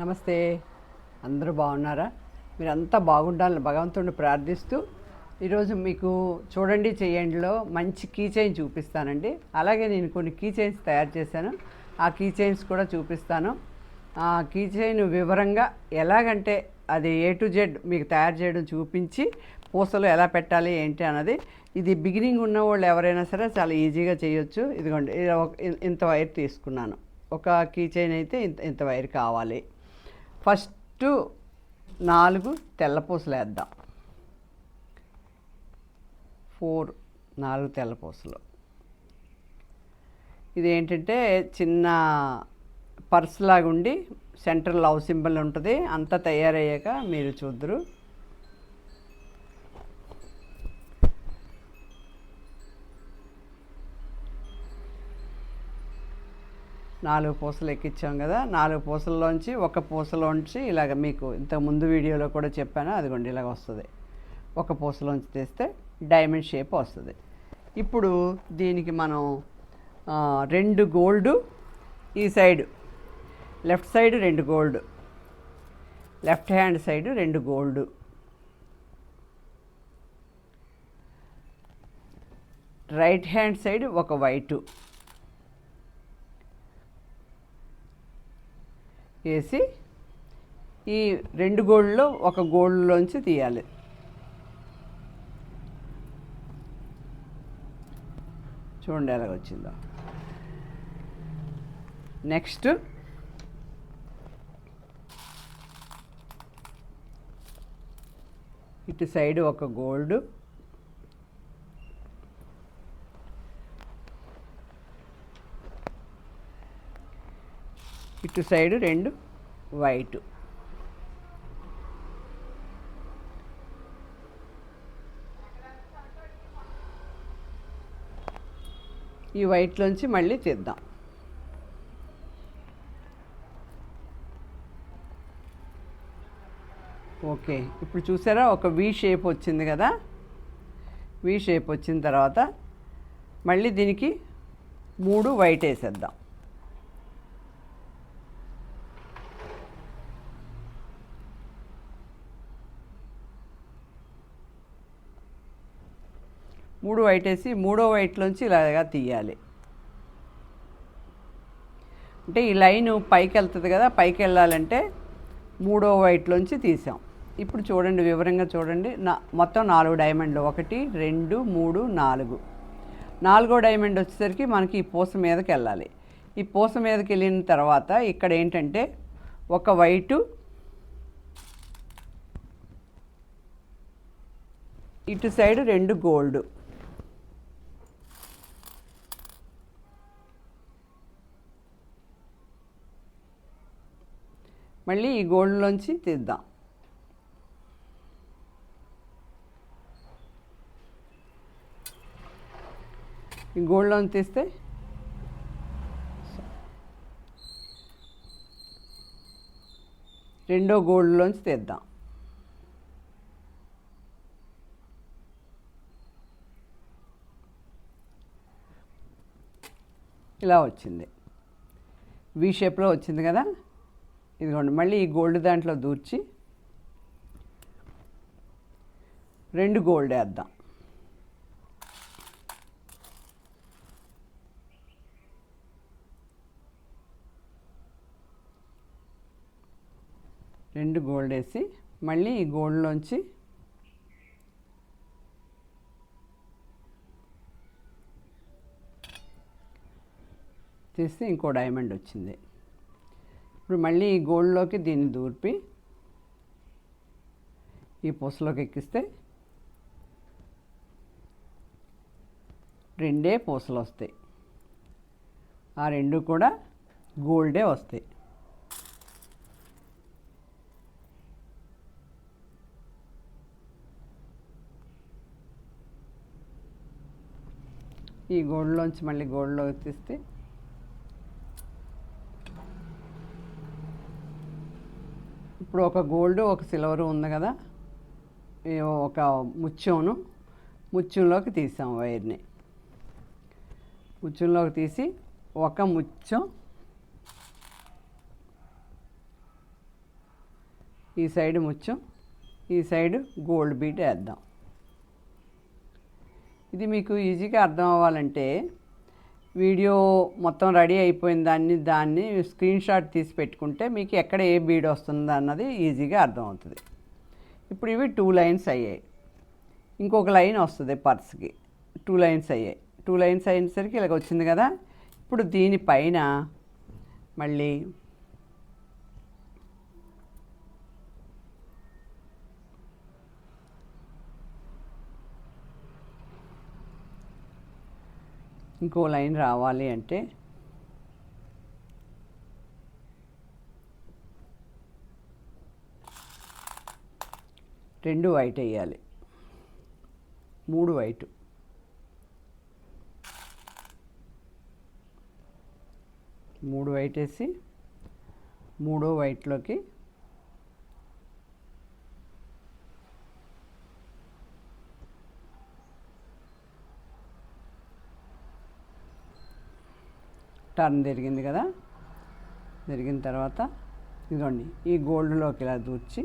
నమస్తే. అందరూ బాగున్నారా? మీరంతా బాగుండాలని భగవంతుడిని ప్రార్థిస్తూ ఈరోజు మీకు చూడండి చేయండిలో మంచి కీ చైన్ చూపిస్తానండి. అలాగే నేను కొన్ని కీ చైన్స్ తయారు చేశాను. ఆ కీ చైన్స్ కూడా చూపిస్తాను. ఆ కీ చైన్ వివరంగా ఎలాగంటే అది ఏ టు జెడ్ మీకు తయారు చేయడం చూపించి పూసలు ఎలా పెట్టాలి ఏంటి అన్నది. ఇది బిగినింగ్ ఉన్న వాళ్ళు ఎవరైనా సరే చాలా ఈజీగా చేయొచ్చు. ఇదిగోండి ఇంత వైర్ తీసుకున్నాను. ఒక కీ చైన్ అయితే ఇంత ఇంత వైర్ కావాలి. ఫస్ట్ నాలుగు తెల్ల పూసలు వేద్దాం ఫోర్ నాలుగు తెల్ల పూసలు ఇది ఏంటంటే చిన్న పర్స్ లాగా ఉండి సెంటర్ లవ్ సింబల్ ఉంటుంది అంతా తయారయ్యాక మీరు చూద్దరు. నాలుగు పూసలు ఎక్కించాం కదా నాలుగు పూసల్లోంచి ఒక పూసలోంచి ఇలాగ మీకు ఇంత ముందు వీడియోలో కూడా చెప్పాను అదిగోండి ఇలాగ వస్తుంది. ఒక పూసలోంచి తీస్తే డైమండ్ షేప్ వస్తుంది. ఇప్పుడు దీనికి మనం రెండు గోల్డ్ ఈ సైడ్ లెఫ్ట్ సైడ్ రెండు గోల్డ్ లెఫ్ట్ హ్యాండ్ సైడ్ రెండు గోల్డ్. రైట్ హ్యాండ్ సైడ్ ఒక వైటు. వేసి ఈ రెండు గోళ్ళలో ఒక గోల్డ్లోంచి తీయాలి. చూడండి ఎలాగ వచ్చిందో. నెక్స్ట్ ఇటు సైడ్ ఒక గోల్డ్ ఇటు సైడ్ రెండు వైట్. ఈ వైట్లోంచి మళ్ళీ తీద్దాం. ఓకే ఇప్పుడు చూసారా? ఒక వి షేప్ వచ్చింది కదా? వి షేప్ వచ్చిన తర్వాత మళ్ళీ దీనికి మూడు వైట్ వేసేద్దాం. మూడు వైట్ వేసి మూడో వైట్లోంచి ఇలాగా తీయాలి. అంటే ఈ లైన్ పైకి వెళ్తుంది కదా పైకి వెళ్ళాలంటే మూడో వైట్లోంచి తీసాం. ఇప్పుడు చూడండి వివరంగా చూడండి. నా మొత్తం నాలుగు డైమండ్లు. ఒకటి రెండు మూడు నాలుగు. నాలుగో డైమండ్ వచ్చేసరికి మనకి ఈ పూస మీదకి వెళ్ళాలి ఈ పూస మీదకి వెళ్ళిన తర్వాత ఇక్కడ ఏంటంటే ఒక వైటు ఇటు సైడ్ రెండు గోల్డ్. మళ్ళీ ఈ గోల్డ్లోంచి తీద్దాం. ఈ గోల్డ్లోంచి తీస్తే రెండో గోల్డ్లోంచి తీద్దాం. ఇలా వచ్చింది. వి షేప్లో వచ్చింది కదా? ఇదిగోండి మళ్ళీ ఈ గోల్డ్ దాంట్లో దూర్చి రెండు గోల్డ్ వేద్దాం. రెండు గోల్డ్ వేసి మళ్ళీ ఈ గోల్డ్లోంచి తీస్తే ఇంకో డైమండ్ వచ్చింది. ఇప్పుడు మళ్ళీ ఈ గోల్డ్లోకి దీన్ని దూర్పి ఈ పూసలోకి ఎక్కిస్తే రెండే పూసలు వస్తాయి. ఆ రెండు కూడా గోల్డే వస్తాయి. ఈ గోల్డ్లోంచి మళ్ళీ గోల్డ్లోకి తీస్తే ఇప్పుడు ఒక గోల్డ్ ఒక సిల్వర్ ఉంది కదా? ఒక ముత్యంను. ముత్యంలోకి తీసాం వైర్ని. ముత్యంలోకి తీసి ఒక ముత్యం ఈ సైడ్ ముత్యం ఈ సైడ్ గోల్డ్ బీట్ వేద్దాం. ఇది మీకు ఈజీగా అర్థం అవ్వాలంటే వీడియో మొత్తం రెడీ అయిపోయిన దాన్ని దాన్ని స్క్రీన్ షాట్ తీసి పెట్టుకుంటే మీకు ఎక్కడ ఏ బీడ్ వస్తుంది అన్నది ఈజీగా అర్థమవుతుంది ఇప్పుడు ఇవి టూ లైన్స్ అయ్యాయి. ఇంకొక లైన్ వస్తుంది పర్స్కి. టూ లైన్స్ అయ్యాయి. టూ లైన్స్ అయ్యేసరికి ఇలాగ వచ్చింది కదా? ఇప్పుడు దీనిపైన మళ్ళీ ఇంకో లైన్ రావాలి అంటే రెండు వైట్ వేయాలి. మూడు వైట్. మూడు వైట్ వేసి మూడో వైట్లోకి టర్న్ తిరిగింది కదా? తిరిగిన తర్వాత ఇదిగోండి ఈ గోల్డ్లోకి ఇలా దూర్చి.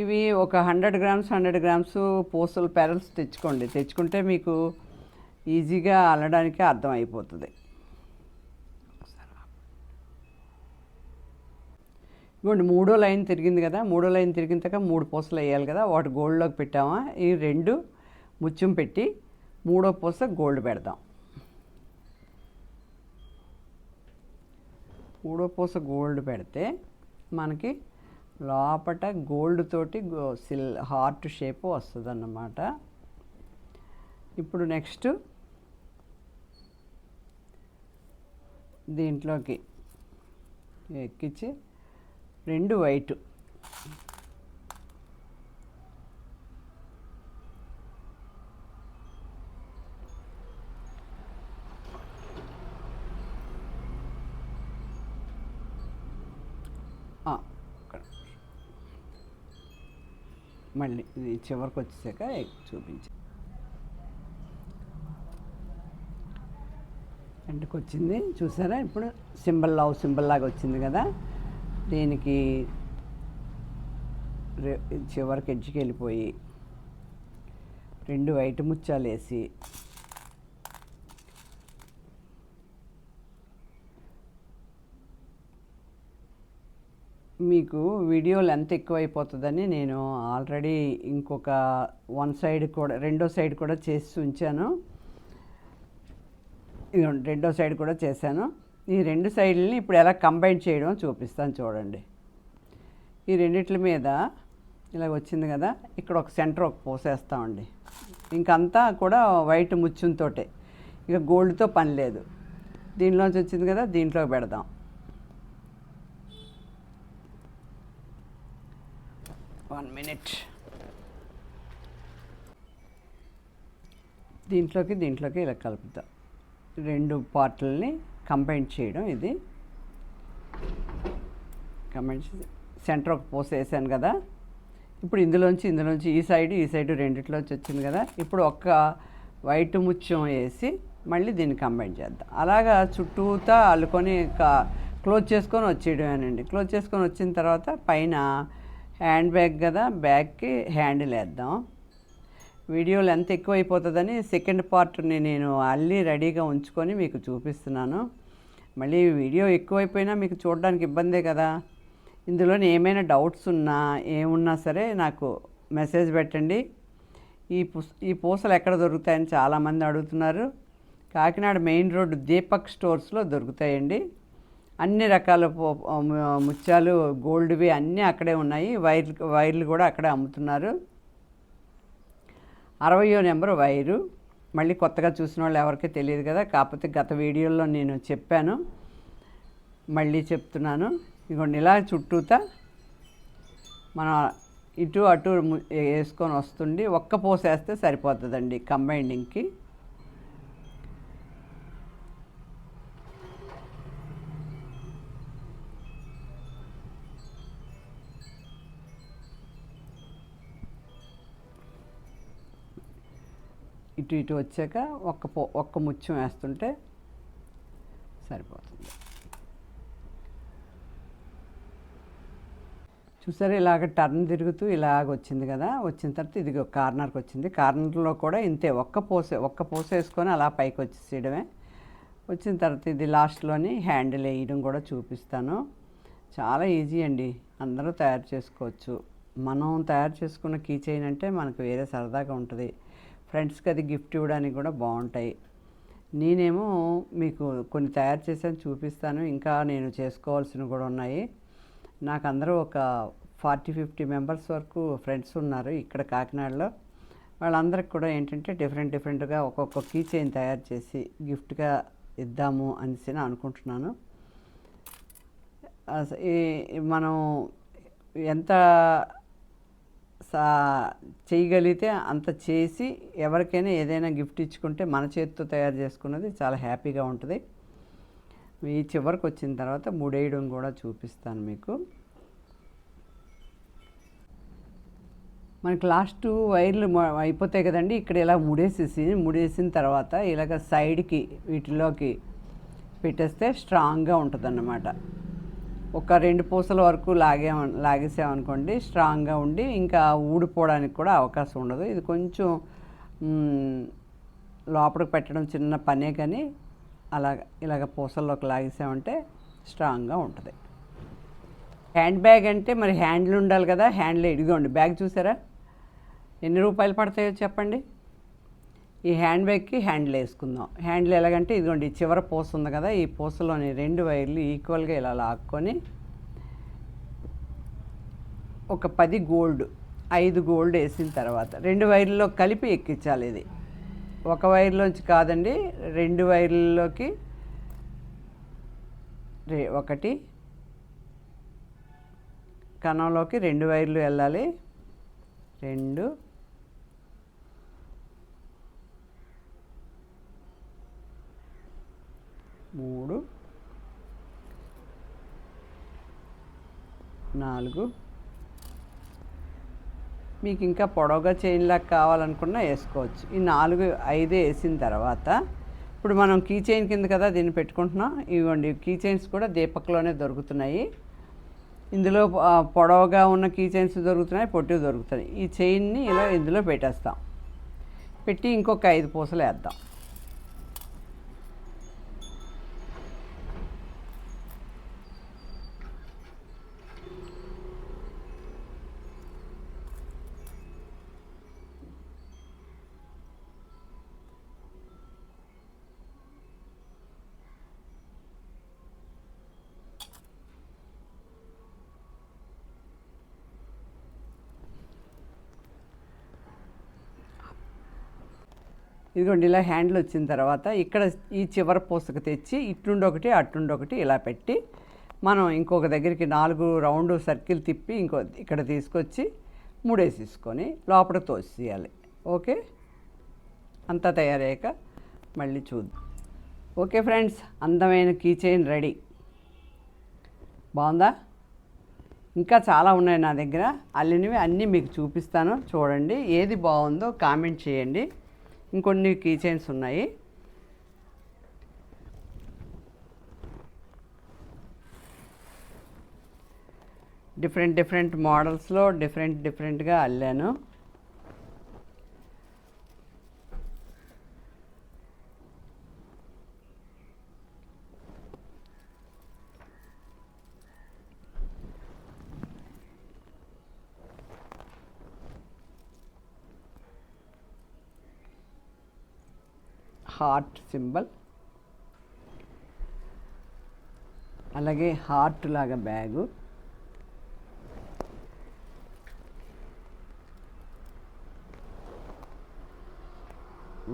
ఇవి ఒక హండ్రెడ్ గ్రామ్స్ హండ్రెడ్ గ్రామ్స్ పూసలు ప్యారల్స్ తెచ్చుకోండి. తెచ్చుకుంటే మీకు ఈజీగా అల్లడానికి అర్థం అయిపోతుంది. ఇవ్వండి మూడో లైన్ తిరిగింది కదా? మూడో లైన్ తిరిగిన తర్వాత మూడు పూసలు వేయాలి కదా? వాటి గోల్డ్లోకి పెట్టామా? ఈ రెండు ముత్యం పెట్టి మూడో పూస గోల్డ్ పెడదాం. మూడో పూస గోల్డ్ పెడితే మనకి లోపట గోల్డ్ తోటి గో- సిల్ హార్ట్ షేప్ వస్తుంది అన్నమాట ఇప్పుడు నెక్స్ట్ దీంట్లోకి ఎక్కించి రెండు వైట్ ఆ, ఇక్కడ. మళ్ళీ ఇది చివరికి వచ్చేసాక చూపించి. ఎంటకు వచ్చింది. చూసారా? ఇప్పుడు సింబల్ లవ్ సింబల్ లాగా వచ్చింది కదా? దీనికి చివరికి ఎడ్జ్కి వెళ్ళిపోయి రెండు వైట్ ముత్యాలు వేసి మీకు వీడియో లెంత్ ఎక్కువైపోతుందని నేను ఆల్రెడీ ఇంకొక వన్ సైడ్ కూడా రెండో సైడ్ కూడా చేసి ఉంచాను. రెండో సైడ్ కూడా చేశాను. ఈ రెండు సైడ్లని ఇప్పుడు ఎలా కంబైన్ చేయడం చూపిస్తాను చూడండి. ఈ రెండిట్ల మీద ఇలా వచ్చింది కదా ఇక్కడ ఒక సెంటర్ ఒక పోసేస్తామండి. ఇంకంతా కూడా వైట్ ముచ్చుంతోటే ఇక గోల్డ్తో పని లేదు. దీనిలోంచి వచ్చింది కదా దీంట్లో పెడదాం. One minute. దీంట్లోకి దీంట్లోకి ఇలా కలుపుతాం. రెండు పార్ట్లని కంబైన్ చేయడం ఇది. కంబైన్ చేసి సెంటర్ ఒక పోస్ వేసాను కదా. ఇప్పుడు ఇందులోంచి ఇందులోంచి ఈ సైడ్ ఈ సైడ్ రెండిట్లోంచి వచ్చింది కదా. ఇప్పుడు ఒక్క వైట్ ముత్యం వేసి మళ్ళీ దీన్ని కంబైన్ చేద్దాం. అలాగా చుట్టూతా అల్లుకొని క్లోజ్ చేసుకొని వచ్చేయడమేనండి. క్లోజ్ చేసుకొని వచ్చిన తర్వాత పైన హ్యాండ్ బ్యాగ్ కదా బ్యాగ్కి హ్యాండిల్ వేద్దాం వీడియో లెంత్ ఎక్కువ అయిపోతుందని సెకండ్ పార్ట్ని నేను అల్లి రెడీగా ఉంచుకొని మీకు చూపిస్తున్నాను. మళ్ళీ వీడియో ఎక్కువైపోయినా మీకు చూడడానికి ఇబ్బందే కదా. ఇందులో ఏమైనా డౌట్స్ ఉన్నా ఏమున్నా సరే నాకు మెసేజ్ పెట్టండి. ఈ పుస్ ఈ పూసలు ఎక్కడ దొరుకుతాయని చాలామంది అడుగుతున్నారు. కాకినాడ మెయిన్ రోడ్డు దీపక్ స్టోర్స్లో దొరుకుతాయండి. అన్ని రకాల ముత్యాలు గోల్డ్వి అన్నీ అక్కడే ఉన్నాయి. వైర్ వైర్లు కూడా అక్కడే అమ్ముతున్నారు. అరవయో నెంబర్ వైరు. మళ్ళీ కొత్తగా చూసిన వాళ్ళు ఎవరికీ తెలియదు కదా. కాకపోతే గత వీడియోలో నేను చెప్పాను. మళ్ళీ చెప్తున్నాను. ఇదిగోండి ఇలా చుట్టూతా మనం ఇటు అటు వేసుకొని వస్తుండి ఒక్క పోసేస్తే సరిపోతుందండి కంబైండింగ్కి. ఇటు ఇటు వచ్చాక ఒక్క పో ఒక్క ముచ్చం వేస్తుంటే సరిపోతుంది. చూసారు ఇలాగ టర్న్ తిరుగుతూ ఇలాగ వచ్చింది కదా? వచ్చిన తర్వాత ఇది కార్నర్కి వచ్చింది. కార్నర్లో కూడా ఇంతే ఒక్క పోసే ఒక్క పోసేసుకొని అలా పైకి వచ్చేసేయడమే. వచ్చిన తర్వాత ఇది లాస్ట్లోని హ్యాండిల్ వేయడం కూడా చూపిస్తాను. చాలా ఈజీ అండి. అందరూ తయారు చేసుకోవచ్చు. మనం తయారు చేసుకున్న కీ చైన్ అంటే మనకు వేరే సరదాగా ఉంటుంది. ఫ్రెండ్స్కి అది గిఫ్ట్ ఇవ్వడానికి కూడా బాగుంటాయి. నేనేమో మీకు కొన్ని తయారు చేసాను చూపిస్తాను. ఇంకా నేను చేసుకోవాల్సినవి కూడా ఉన్నాయి. నాకు అందరూ ఒక ఫార్టీ ఫిఫ్టీ మెంబర్స్ వరకు ఫ్రెండ్స్ ఉన్నారు ఇక్కడ కాకినాడలో. వాళ్ళందరికి కూడా ఏంటంటే డిఫరెంట్ డిఫరెంట్గా ఒక్కొక్క కీ చైన్ తయారు చేసి గిఫ్ట్గా ఇద్దాము అనేసి నేను అనుకుంటున్నాను. మనం ఎంత సా చేయగలిగితే అంత చేసి ఎవరికైనా ఏదైనా గిఫ్ట్ ఇచ్చుకుంటే మన చేతితో తయారు చేసుకున్నది చాలా హ్యాపీగా ఉంటుంది. ఈ చివరికి వచ్చిన తర్వాత ముడేయడం కూడా చూపిస్తాను మీకు. మనకి లాస్ట్ వైర్లు అయిపోతాయి కదండి. ఇక్కడ ఇలా ముడేసేసి ముడేసిన తర్వాత ఇలాగ సైడ్కి వీటిలోకి పెట్టేస్తే స్ట్రాంగ్గా ఉంటుంది ఒక రెండు పూసల వరకు లాగే లాగేసామనుకోండి స్ట్రాంగ్గా ఉండి ఇంకా ఊడిపోవడానికి కూడా అవకాశం ఉండదు. ఇది కొంచెం లోపలికి పెట్టడం చిన్న పనే కానీ అలా ఇలాగ పూసల్లోకి లాగేసామంటే స్ట్రాంగ్గా ఉంటుంది. హ్యాండ్ బ్యాగ్ అంటే మరి హ్యాండ్లు ఉండాలి కదా హ్యాండ్లు ఇదిగోండి బ్యాగ్ చూసారా? ఎన్ని రూపాయలు పడతాయో చెప్పండి. ఈ హ్యాండ్ బ్యాగ్కి హ్యాండిల్ వేసుకుందాం. హ్యాండిల్ ఎలాగంటే ఇదిగోండి చివర పూస ఉంది కదా ఈ పూసలోని రెండు వైర్లు ఈక్వల్గా ఇలా లాక్కొని ఒక పది గోల్డ్ ఐదు గోల్డ్ వేసిన తర్వాత రెండు వైర్లలో కలిపి ఎక్కించాలి ఇది. ఒక వైర్లోంచి కాదండి రెండు వైర్లలోకి రే ఒకటి కణంలోకి రెండు వైర్లు వెళ్ళాలి. రెండు మూడు నాలుగు. మీకు ఇంకా పొడవుగా చైన్లాగా కావాలనుకున్నా వేసుకోవచ్చు. ఈ నాలుగు ఐదు వేసిన తర్వాత ఇప్పుడు మనం కీ చైన్ కింద కదా దీన్ని పెట్టుకుంటున్నాం. ఇవ్వండి కీ చైన్స్ కూడా దీపక్లోనే దొరుకుతున్నాయి. ఇందులో పొడవుగా ఉన్న కీ చైన్స్ దొరుకుతున్నాయి పొట్టివి దొరుకుతున్నాయి. ఈ చైన్ని ఇలా ఇందులో పెట్టేస్తాం. పెట్టి ఇంకొక ఐదు పూసలు వేద్దాం. ఇదిగోండి ఇలా హ్యాండిల్ వచ్చిన తర్వాత ఇక్కడ ఈ చివరి పూసకు తెచ్చి ఇట్లుండి ఒకటి అట్లుండి ఒకటి ఇలా పెట్టి మనం ఇంకొక దగ్గరికి నాలుగు రౌండ్ సర్కిల్ తిప్పి ఇంకో ఇక్కడ తీసుకొచ్చి మూడేసేసుకొని లోపల తోసేయాలి. ఓకే? అంతా తయారయ్యాక మళ్ళీ చూద్దాం. ఓకే ఫ్రెండ్స్ అందమైన కీ చైన్ రెడీ. బాగుందా? ఇంకా చాలా ఉన్నాయి నా దగ్గర. అల్లినవి అన్నీ మీకు చూపిస్తాను చూడండి. ఏది బాగుందో కామెంట్ చేయండి. ఇంకొన్ని కీ చైన్స్ ఉన్నాయి డిఫరెంట్ డిఫరెంట్ మోడల్స్లో డిఫరెంట్ డిఫరెంట్గా అల్లాను. హార్ట్ సింబల్ అలాగే హార్ట్ లాగా బ్యాగు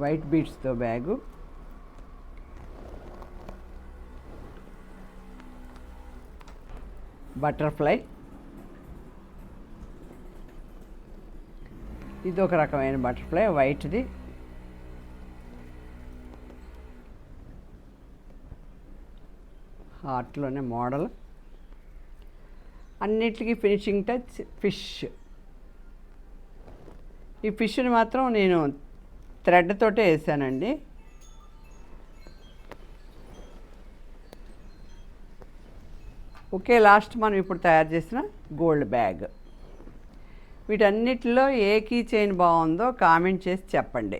వైట్ బీట్స్తో బ్యాగు బటర్ఫ్లై ఇది ఒక రకమైన బటర్ఫ్లై వైట్ది హార్ట్లోనే మోడల్. అన్నిటికీ ఫినిషింగ్ టచ్ ఫిష్. ఈ ఫిష్ని మాత్రం నేను థ్రెడ్ తోటే వేసానండి. ఓకే లాస్ట్ మనం ఇప్పుడు తయారు చేసిన గోల్డ్ బ్యాగ్. వీటన్నిటిలో ఏ కీ చైన్ బాగుందో కామెంట్ చేసి చెప్పండి.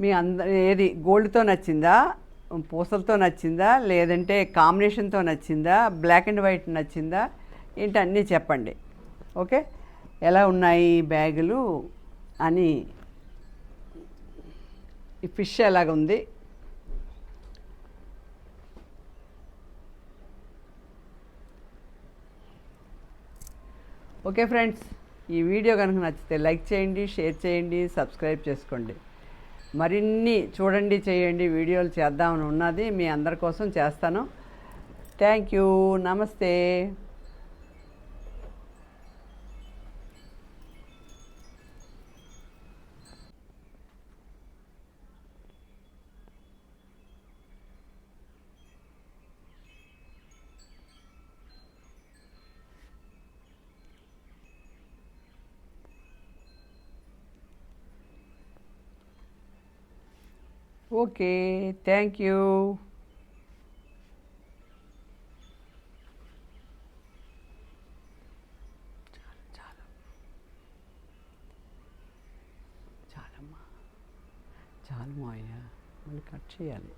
మీ అంద ఏది గోల్డ్తో నచ్చిందా? పూసలతో నచ్చిందా? లేదంటే కాంబినేషన్తో నచ్చిందా? బ్లాక్ అండ్ వైట్ నచ్చిందా? ఏంటి అన్నీ చెప్పండి. ఓకే? ఎలా ఉన్నాయి బ్యాగులు అని ఈ ఫిష్ ఎలాగుంది ఓకే ఫ్రెండ్స్ ఈ వీడియో కనుక నచ్చితే లైక్ చేయండి షేర్ చేయండి సబ్స్క్రైబ్ చేసుకోండి. మరిన్ని చూడండి చేయండి వీడియోలు చేద్దామని ఉన్నది మీ అందరి కోసం చేస్తాను. Thank you. నమస్తే. ఓకే థ్యాంక్ యూ చాలు చాలమ్మా చాలు మావయ్య మళ్ళీ కట్ చేయాలి